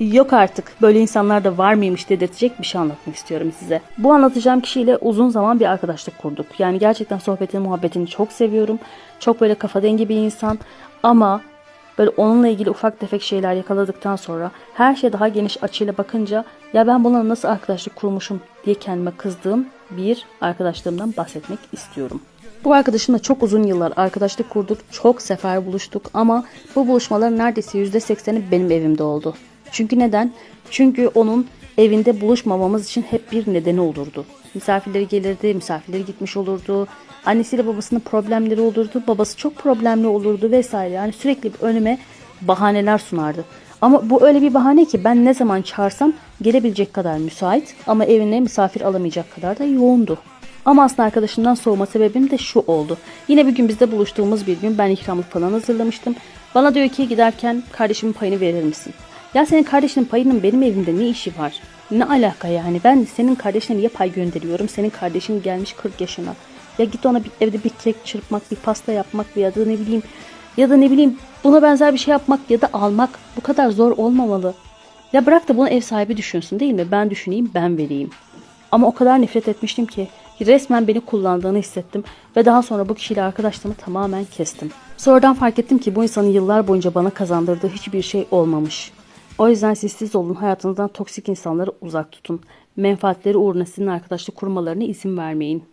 Yok artık böyle insanlar da var mıymış dedirtecek bir şey anlatmak istiyorum size. Bu anlatacağım kişiyle uzun zaman bir arkadaşlık kurduk. Yani gerçekten sohbetini muhabbetini çok seviyorum. Çok böyle kafa dengi bir insan ama böyle onunla ilgili ufak tefek şeyler yakaladıktan sonra her şey daha geniş açıyla bakınca ya ben bununla nasıl arkadaşlık kurmuşum diye kendime kızdığım bir arkadaşlığımdan bahsetmek istiyorum. Bu arkadaşımla çok uzun yıllar arkadaşlık kurduk, çok sefer buluştuk ama bu buluşmaların neredeyse %80'i benim evimde oldu. Çünkü neden? Çünkü onun evinde buluşmamamız için hep bir nedeni olurdu. Misafirleri gelirdi, misafirleri gitmiş olurdu. Annesiyle babasının problemleri olurdu, babası çok problemli olurdu vesaire. Yani sürekli önüme bahaneler sunardı. Ama bu öyle bir bahane ki ben ne zaman çağırsam gelebilecek kadar müsait ama evine misafir alamayacak kadar da yoğundu. Ama aslında arkadaşımdan soğuma sebebim de şu oldu. Yine bir gün bizde buluştuğumuz bir gün ben ikramlık falan hazırlamıştım. Bana diyor ki giderken kardeşimin payını verir misin? Ya senin kardeşinin payının benim evimde ne işi var? Ne alaka yani? Ben senin kardeşine niye pay gönderiyorum? Senin kardeşin gelmiş 40 yaşına. Ya git ona bir, evde bir kek çırpmak, bir pasta yapmak ya da ne bileyim ya da ne bileyim buna benzer bir şey yapmak ya da almak bu kadar zor olmamalı. Ya bırak da bunu ev sahibi düşünsün değil mi? Ben düşüneyim, ben vereyim. Ama o kadar nefret etmiştim ki resmen beni kullandığını hissettim ve daha sonra bu kişiyle arkadaşlığımı tamamen kestim. Sonradan fark ettim ki bu insanın yıllar boyunca bana kazandırdığı hiçbir şey olmamış. O yüzden siz siz olun, hayatınızdan toksik insanları uzak tutun. Menfaatleri uğruna sizin arkadaşlık kurmalarına izin vermeyin.